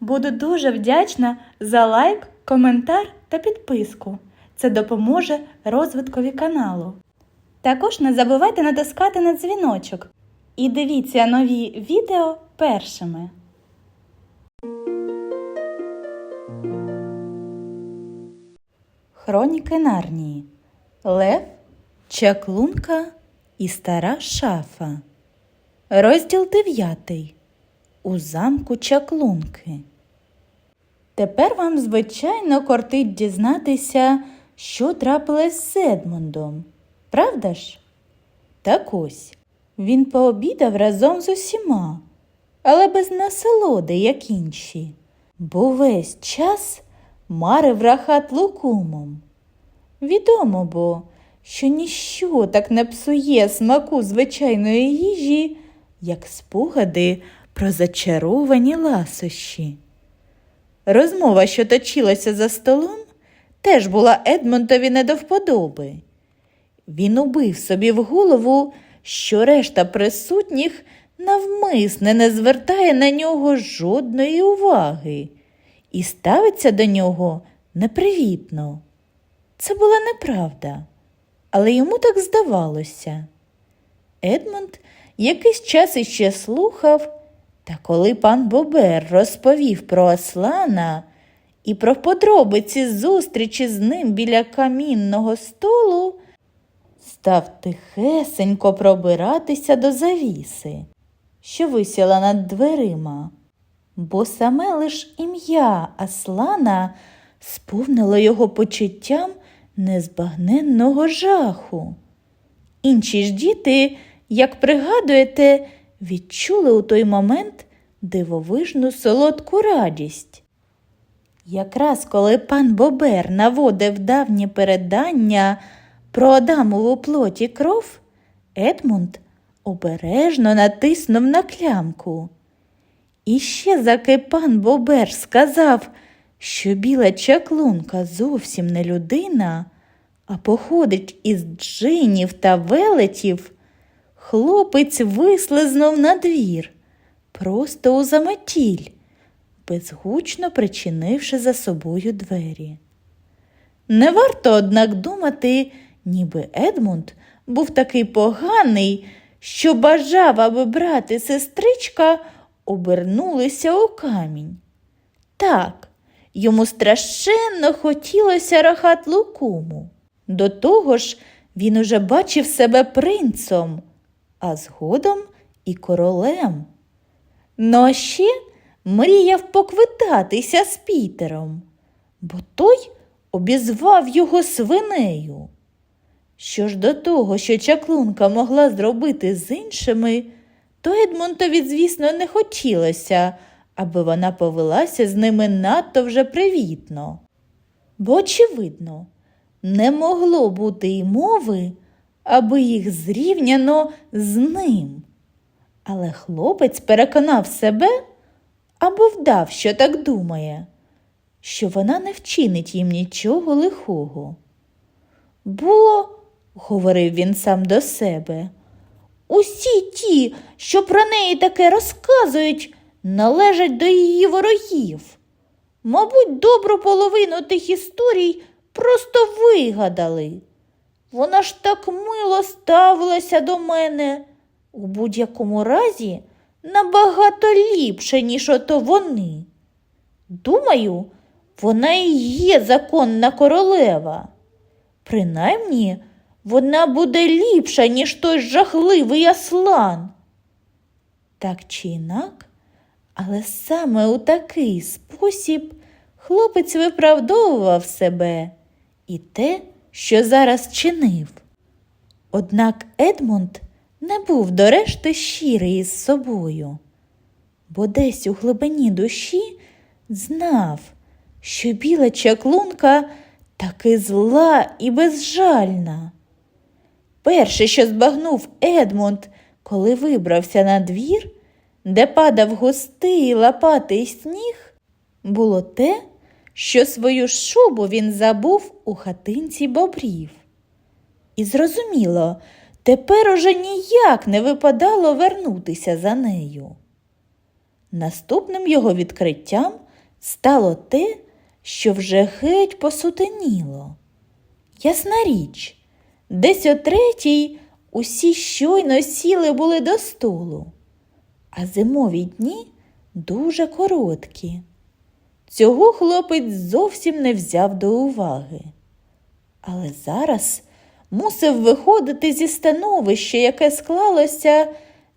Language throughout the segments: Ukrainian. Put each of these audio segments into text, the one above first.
Буду дуже вдячна за лайк, коментар та підписку. Це допоможе розвиткові каналу. Також не забувайте натискати на дзвіночок і дивіться нові відео першими. Хроніки Нарнії Лев, Чаклунка і стара шафа. Розділ 9. У замку Чаклунки. Тепер вам, звичайно, кортить дізнатися, що трапилось з Едмундом. Правда ж? Так ось, він пообідав разом з усіма, але без насолоди, як інші, бо весь час марив рахат лукумом. Відомо бо, що ніщо так не псує смаку звичайної їжі, як спогади про зачаровані ласощі. Розмова, що точилася за столом, теж була Едмонтові не до вподоби. Він убив собі в голову, що решта присутніх навмисне не звертає на нього жодної уваги і ставиться до нього непривітно. Це була неправда, але йому так здавалося. Едмонд якийсь час іще слухав, та коли пан Бобер розповів про Аслана і про подробиці зустрічі з ним біля камінного столу, став тихесенько пробиратися до завіси, що висіла над дверима, бо саме лиш ім'я Аслана сповнило його почуттям незбагненного жаху. Інші ж діти, як пригадуєте, відчули у той момент дивовижну солодку радість. Якраз коли пан Бобер наводив давні передання про Адамову плоті кров, Едмунд обережно натиснув на клямку. І ще заки пан Бобер сказав, що біла чаклунка зовсім не людина, а походить із джинів та велетів, хлопець вислизнув на двір, просто у заметіль, безгучно причинивши за собою двері. Не варто, однак, думати, ніби Едмунд був такий поганий, що бажав, аби брат і сестричка обернулися у камінь. Так, йому страшенно хотілося рахат лукуму. До того ж, він уже бачив себе принцом, а згодом і королем. Ну а ще мріяв поквитатися з Пітером, бо той обізвав його свинею. Що ж до того, що чаклунка могла зробити з іншими, то Едмонтові, звісно, не хотілося, аби вона повелася з ними надто вже привітно. Бо, очевидно, не могло бути й мови, аби їх зрівняно з ним. Але хлопець переконав себе або вдав, що так думає, що вона не вчинить їм нічого лихого. Бо, говорив він сам до себе, усі ті, що про неї таке розказують, належать до її ворогів. Мабуть, добру половину тих історій просто вигадали. Вона ж так мило ставилася до мене. У будь-якому разі набагато ліпше, ніж ото вони. Думаю, вона і є законна королева. Принаймні, вона буде ліпша, ніж той жахливий аслан. Так чи інак, але саме у такий спосіб хлопець виправдовував себе і те, що зараз чинив. Однак Едмунд не був до решти щирий із собою, бо десь у глибині душі знав, що біла чаклунка таки зла і безжальна. Перше, що збагнув Едмунд, коли вибрався на двір, де падав густий лопатий сніг, було те, що свою шубу він забув у хатинці бобрів. І зрозуміло, тепер уже ніяк не випадало вернутися за нею. Наступним його відкриттям стало те, що вже геть посутеніло. Ясна річ, десь о третій усі щойно сіли були до столу, а зимові дні дуже короткі. Цього хлопець зовсім не взяв до уваги. Але зараз мусив виходити зі становища, яке склалося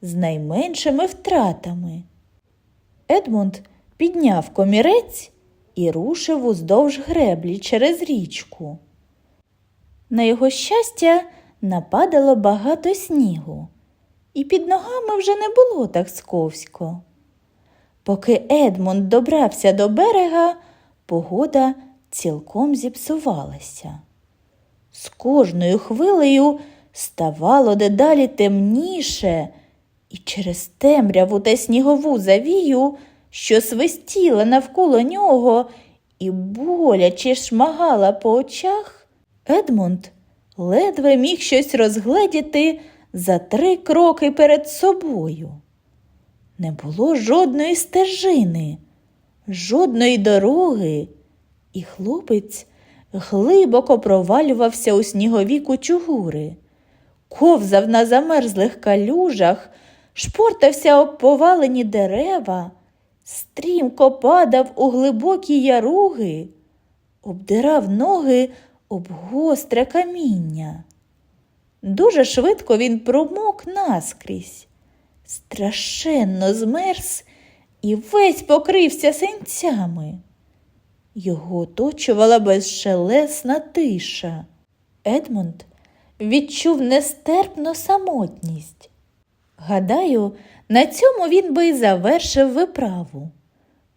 з найменшими втратами. Едмунд підняв комірець і рушив уздовж греблі через річку. На його щастя, нападало багато снігу, і під ногами вже не було так сковсько. Поки Едмунд добрався до берега, погода цілком зіпсувалася. З кожною хвилею ставало дедалі темніше, і через темряву та снігову завію, що свистіла навколо нього і боляче шмагала по очах, Едмунд ледве міг щось розгледіти за три кроки перед собою. Не було жодної стежини, жодної дороги, і хлопець глибоко провалювався у снігові кучугури, ковзав на замерзлих калюжах, шпортався об повалені дерева, стрімко падав у глибокі яруги, обдирав ноги об гостре каміння. Дуже швидко він промок наскрізь, страшенно змерз і весь покрився синцями. Його оточувала безшелесна тиша. Едмунд відчув нестерпну самотність. Гадаю, на цьому він би й завершив виправу.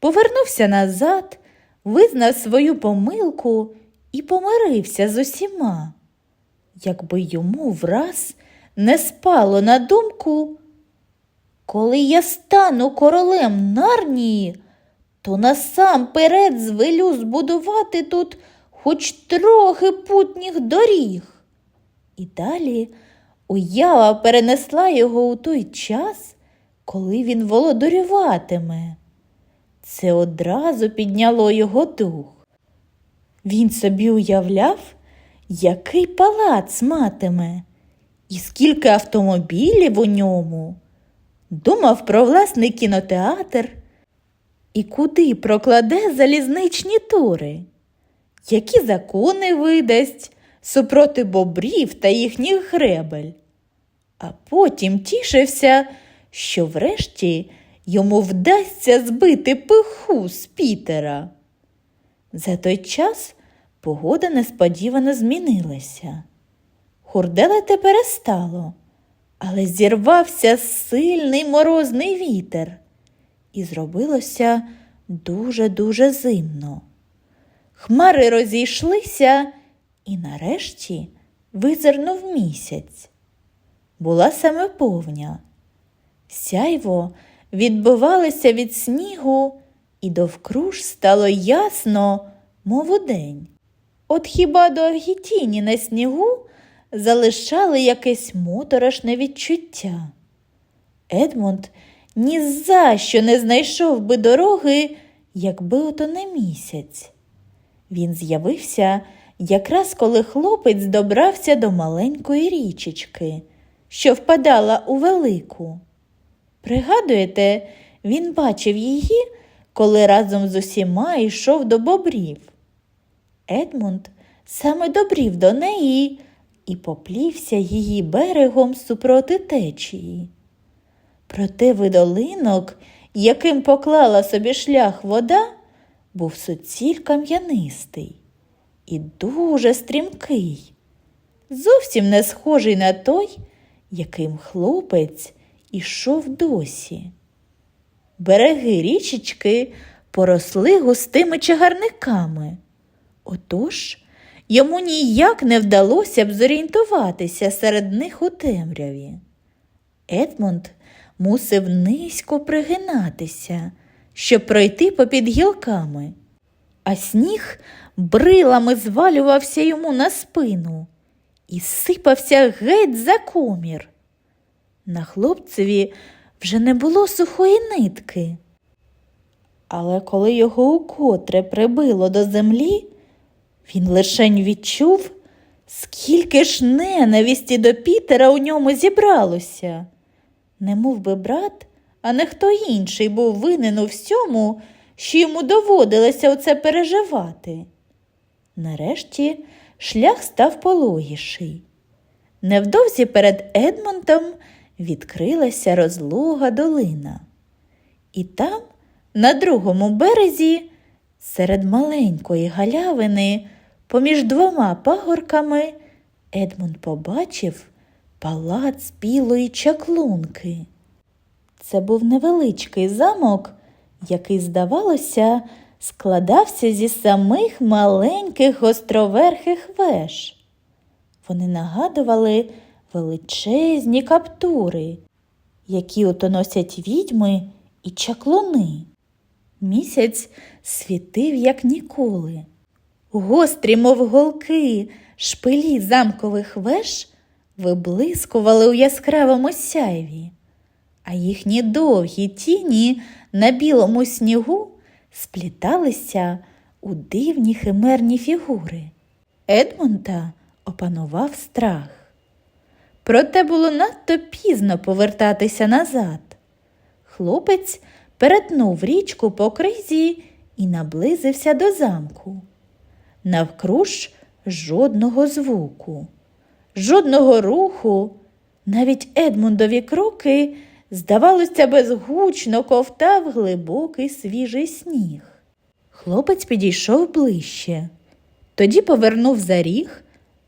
Повернувся назад, визнав свою помилку і помирився з усіма. Якби йому враз не спало на думку, коли я стану королем Нарнії, то насамперед звелю збудувати тут хоч трохи путніх доріг. І далі уява перенесла його у той час, коли він володарюватиме. Це одразу підняло його дух. Він собі уявляв, який палац матиме, і скільки автомобілів у ньому. Думав про власний кінотеатр і куди прокладе залізничні тури, які закони видасть супроти бобрів та їхніх гребель. А потім тішився, що врешті йому вдасться збити пиху з Пітера. За той час погода несподівано змінилася. Хурделити перестало, але зірвався сильний морозний вітер, і зробилося дуже-дуже зимно. Хмари розійшлися, і нарешті визирнув місяць. Була саме повня. Сяйво відбивалося від снігу, і довкруж стало ясно, мов удень. От хіба довгі тіні на снігу залишали якесь моторошне відчуття. Едмунд ні за що не знайшов би дороги, якби ото не місяць. Він з'явився якраз коли хлопець добрався до маленької річечки, що впадала у велику. Пригадуєте, він бачив її, коли разом з усіма йшов до бобрів. Едмунд саме добрів до неї і поплівся її берегом супроти течії. Проте видолинок, яким поклала собі шлях вода, був суціль кам'янистий і дуже стрімкий, зовсім не схожий на той, яким хлопець ішов досі. Береги річечки поросли густими чагарниками. Отож йому ніяк не вдалося б зорієнтуватися серед них у темряві. Едмунд мусив низько пригинатися, щоб пройти попід гілками, а сніг брилами звалювався йому на спину і сипався геть за комір. На хлопцеві вже не було сухої нитки, Але коли його укотре прибило до землі, він лишень відчув, скільки ж ненависті до Пітера у ньому зібралося. Не мов би брат, а не хто інший був винен у всьому, що йому доводилося оце переживати. Нарешті шлях став пологіший. Невдовзі перед Едмонтом відкрилася розлога долина. І там, на другому березі, серед маленької галявини, поміж двома пагорками, Едмунд побачив палац білої чаклунки. Це був невеличкий замок, який, здавалося, складався зі самих маленьких гостроверхих веж. Вони нагадували величезні каптури, які ото носять відьми і чаклуни. Місяць світив, як ніколи. Гострі, мов голки, шпилі замкових веж виблискували у яскравому сяйві, а їхні довгі тіні на білому снігу спліталися у дивні химерні фігури. Едмонта опанував страх. Проте було надто пізно повертатися назад. Хлопець перетнув річку по кризі і наблизився до замку. Навкруж жодного звуку, жодного руху, навіть Едмундові кроки, здавалося, безгучно ковтав глибокий свіжий сніг. Хлопець підійшов ближче, тоді повернув за ріг,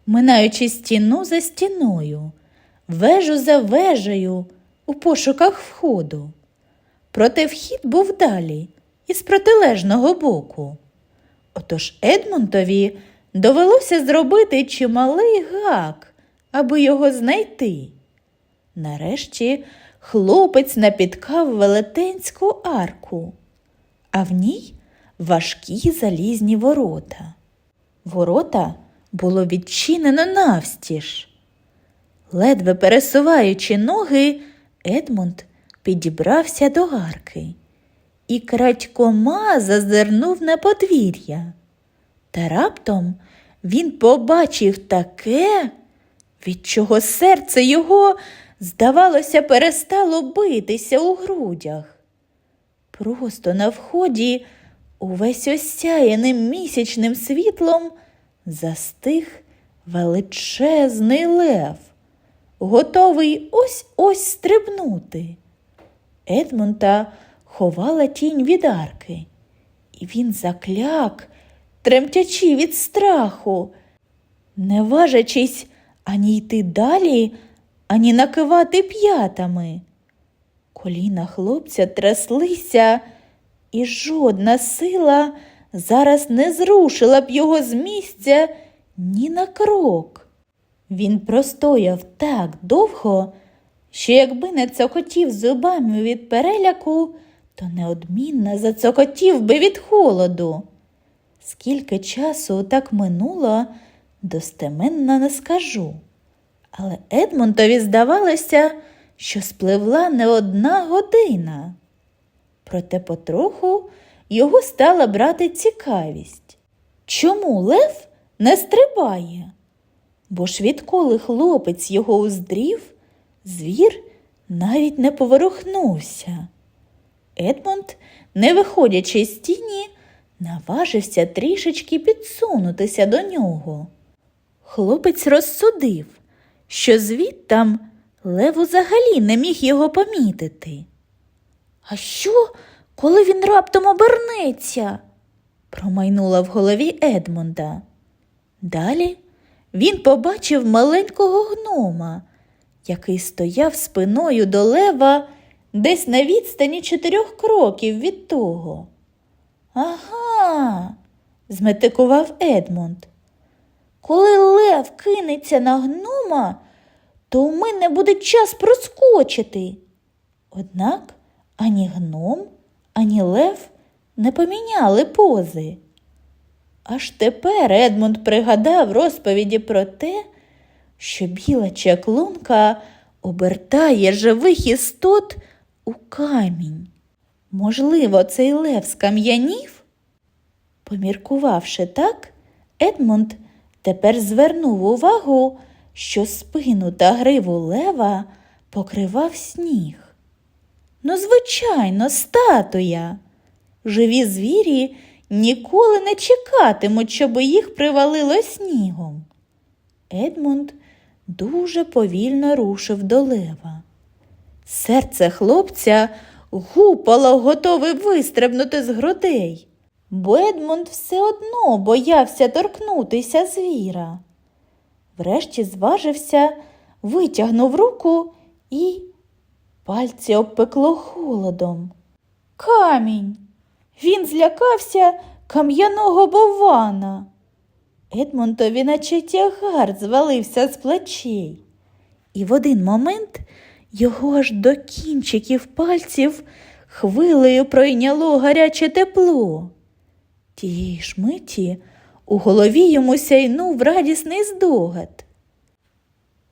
минаючи стіну за стіною, вежу за вежею у пошуках входу. Проте вхід був далі, із протилежного боку. Отож Едмонтові довелося зробити чималий гак, аби його знайти. Нарешті хлопець напіткав велетенську арку, а в ній важкі залізні ворота. Ворота було відчинено навстіж. Ледве пересуваючи ноги, Едмунд підібрався до арки і крадькома зазирнув на подвір'я. Та раптом він побачив таке, від чого серце його, здавалося, перестало битися у грудях. Просто на вході, увесь осяяним місячним світлом, застиг величезний лев, готовий ось ось стрибнути. Едмунта ховала тінь від арки, і він закляк, тремтячи від страху, не важачись ані йти далі, ані накивати п'ятами. Коліна хлопця тряслися, і жодна сила зараз не зрушила б його з місця ні на крок. Він простояв так довго, що якби не цокотів зубами від переляку, то неодмінно зацокотів би від холоду. Скільки часу так минуло, достеменно не скажу. Але Едмонтові здавалося, що спливла не одна година. Проте потроху його стала брати цікавість. Чому Лев не стрибає? Бо ж відколи хлопець його уздрів, звір навіть не поворухнувся. Едмонд, не виходячи з тіні, наважився трішечки підсунутися до нього. Хлопець розсудив, що звідтам Лев взагалі не міг його помітити. А що, коли він раптом обернеться? промайнула в голові Едмунда. Далі він побачив маленького гнома, який стояв спиною до лева десь на відстані чотирьох кроків від того. Ага, зметикував Едмунд. Коли лев кинеться на гнома, то у мене буде час проскочити. Однак ані гном, ані лев не поміняли пози. Аж тепер Едмунд пригадав розповіді про те, що біла чаклунка обертає живих істот у камінь. Можливо, цей лев скам'янів? Поміркувавши так, Едмунд тепер звернув увагу, що спину та гриву лева покривав сніг. Ну, звичайно, статуя. Живі звірі ніколи не чекатимуть, щоб їх привалило снігом. Едмунд дуже повільно рушив до лева. Серце хлопця гупало, готове вистрибнути з грудей, бо Едмунд все одно боявся торкнутися звіра. Врешті зважився, витягнув руку і пальці обпекло холодом. Камінь. Він злякався кам'яного бована. Едмонтові наче тягар звалився з плечей, і в один момент його аж до кінчиків пальців хвилею пройняло гаряче тепло. Тієї ж миті у голові йому сяйнув радісний здогад.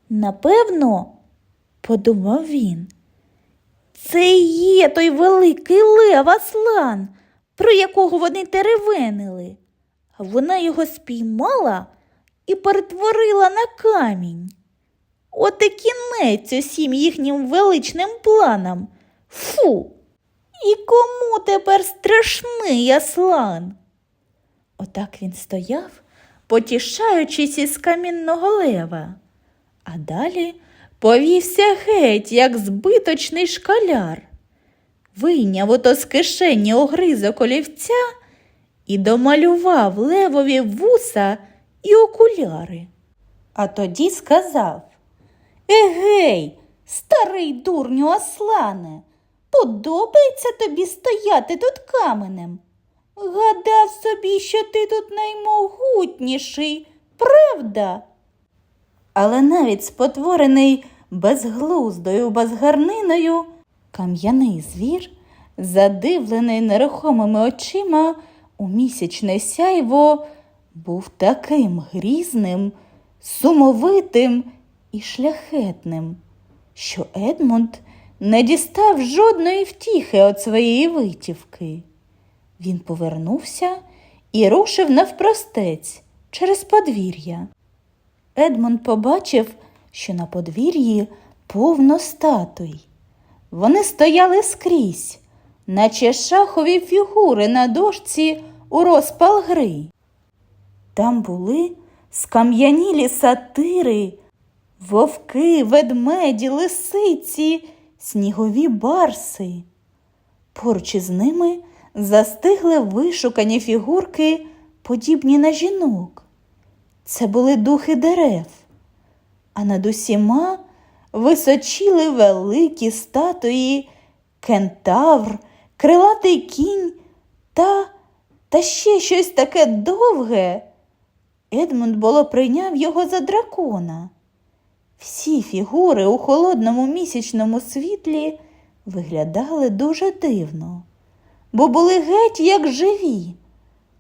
Напевно, подумав він, це і є той великий лев Аслан, про якого вони теревенили. Вона його спіймала і перетворила на камінь. От і кінець усім їхнім величним планам. Фу! І кому тепер страшний Аслан? Отак він стояв, потішаючись із камінного лева, а далі повівся геть, як збиточний шкаляр. Вийняв ото з кишені огризок олівця і домалював левові вуса і окуляри. А тоді сказав Егей, старий дурню Аслане, подобається тобі стояти тут каменем. Гадав собі, що ти тут наймогутніший, правда? Але навіть спотворений безглуздою безгарниною, кам'яний звір, задивлений нерухомими очима у місячне сяйво, був таким грізним, сумовитим і шляхетним, що Едмунд не дістав жодної втіхи від своєї витівки. Він повернувся і рушив навпростець через подвір'я. Едмунд побачив, що на подвір'ї повно статуй. Вони стояли скрізь, наче шахові фігури на дошці у розпал гри. Там були скам'янілі сатири, вовки, ведмеді, лисиці, снігові барси. Поруч із ними застигли вишукані фігурки, подібні на жінок. Це були духи дерев, а над усіма височіли великі статуї, кентавр, крилатий кінь та, та ще щось таке довге. Едмунд було прийняв його за дракона. Всі фігури у холодному місячному світлі виглядали дуже дивно, бо були геть як живі,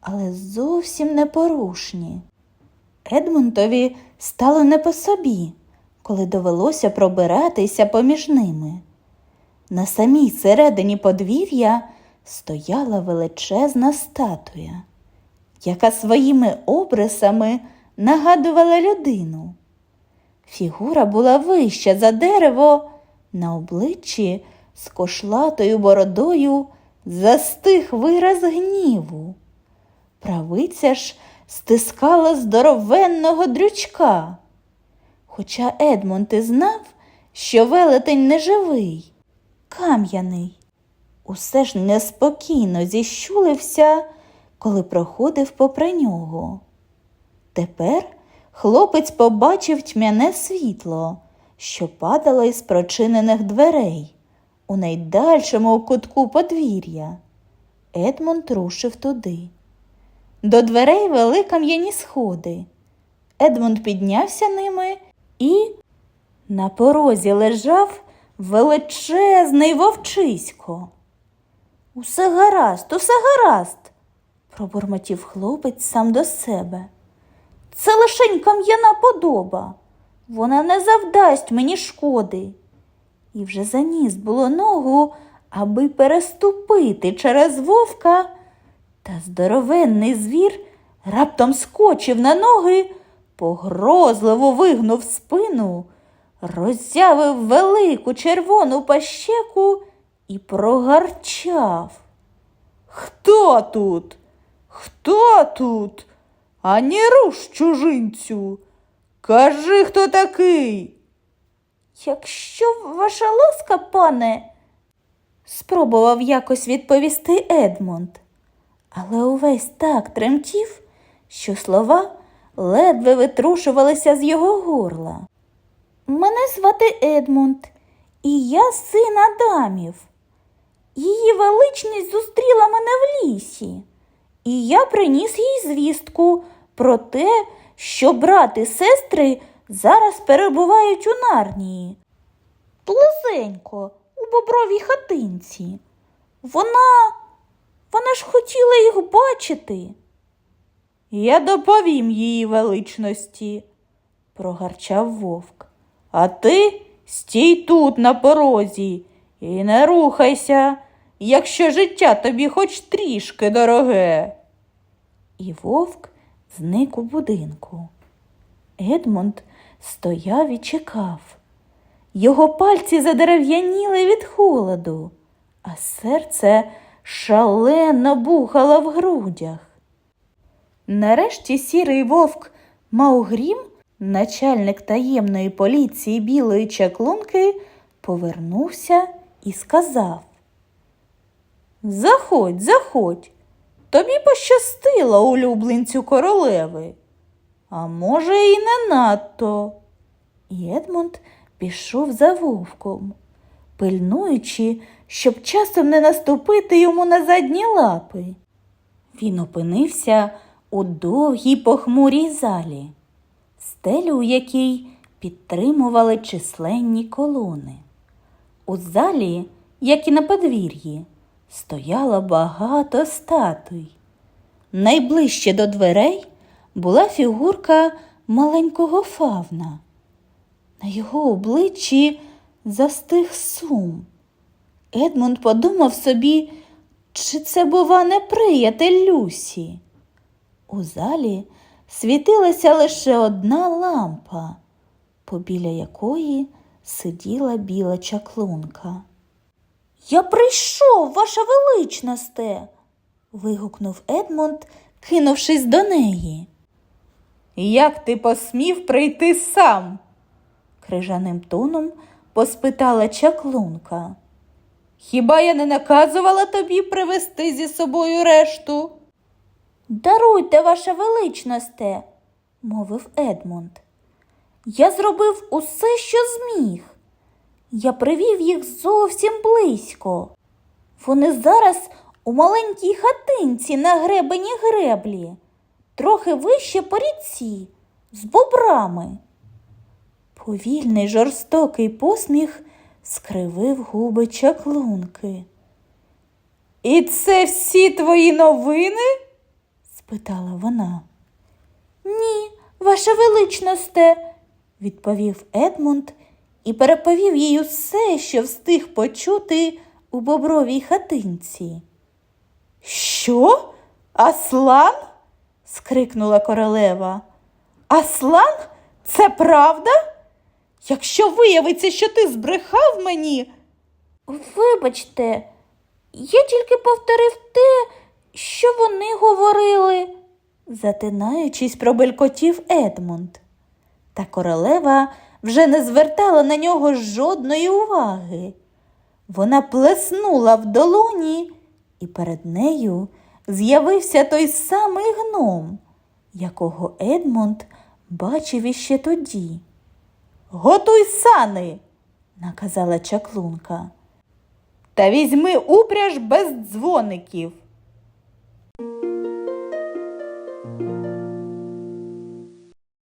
але зовсім непорушні. Едмунтові стало не по собі, коли довелося пробиратися поміж ними. На самій середині подвір'я стояла величезна статуя, яка своїми обрисами нагадувала людину. Фігура була вища за дерево, на обличчі з кошлатою бородою застиг вираз гніву. Правиця ж стискала здоровенного дрючка. Хоча Едмунд і знав, що велетень не живий, кам'яний, усе ж неспокійно зіщулився, коли проходив попри нього. Тепер хлопець побачив тьмяне світло, що падало із прочинених дверей у найдальшому кутку подвір'я. Едмунд рушив туди. До дверей вели кам'яні сходи. Едмунд піднявся ними і на порозі лежав величезний вовчисько. Усе гаразд, усе гаразд, пробурмотів хлопець сам до себе. Це лишень кам'яна подоба. Вона не завдасть мені шкоди. І вже заніс було ногу, аби переступити через вовка, та здоровенний звір раптом скочив на ноги, погрозливо вигнув спину, роззявив велику червону пащеку і прогарчав. Хто тут? Хто тут? Ані руш, чужинцю. Кажи, хто такий. Якщо ваша ласка, пане, спробував якось відповісти Едмунд, але увесь так тремтів, що слова ледве витрушувалися з його горла. Мене звати Едмунд, і я син Адамів. Її величність зустріла мене в лісі, і я приніс їй звістку про те, що брат і сестри зараз перебувають у Нарнії. Близенько, у бобровій хатинці. Вона, вона ж хотіла їх бачити. Я доповім її величності, прогарчав вовк. А ти стій тут на порозі і не рухайся, якщо життя тобі хоч трішки дороге. І вовк зник у будинку. Едмунд стояв і чекав. Його пальці задерев'яніли від холоду, а серце шалено бухало в грудях. Нарешті сірий вовк Маугрім, начальник таємної поліції білої чаклунки, повернувся і сказав Заходь, заходь, тобі пощастило, улюбленцю королеви. А може, і не надто. І Едмунд пішов за вовком, пильнуючи, щоб часом не наступити йому на задні лапи. Він опинився у довгій похмурій залі, стелю, у якій підтримували численні колони. У залі, як і на подвір'ї, стояло багато статуй. Найближче до дверей була фігурка маленького фавна. На його обличчі застиг сум. Едмунд подумав собі, чи це, бува, не приятель Люсі. У залі світилася лише одна лампа, побіля якої сиділа біла чаклунка. Я прийшов, ваша величносте. вигукнув Едмунд, кинувшись до неї. Як ти посмів прийти сам? крижаним тоном поспитала чаклунка. Хіба я не наказувала тобі привезти зі собою решту? Даруйте, ваша величносте, мовив Едмунд. Я зробив усе, що зміг. Я привів їх зовсім близько. Вони зараз у маленькій хатинці на гребені греблі, трохи вище по ріці, з бобрами. Повільний жорстокий посміх скривив губи чаклунки. І це всі твої новини? спитала вона. Ні, ваша величносте, відповів Едмунд і переповів їй усе, що встиг почути у бобровій хатинці. Що? Аслан? скрикнула королева. Аслан? Це правда? Якщо виявиться, що ти збрехав мені. Вибачте, я тільки повторив те, що вони говорили, затинаючись, пробелькотів Едмунд. Та королева вже не звертала на нього жодної уваги. Вона плеснула в долоні, і перед нею з'явився той самий гном, якого Едмунд бачив іще тоді. Готуй сани, наказала чаклунка. Та візьми упряж без дзвоників.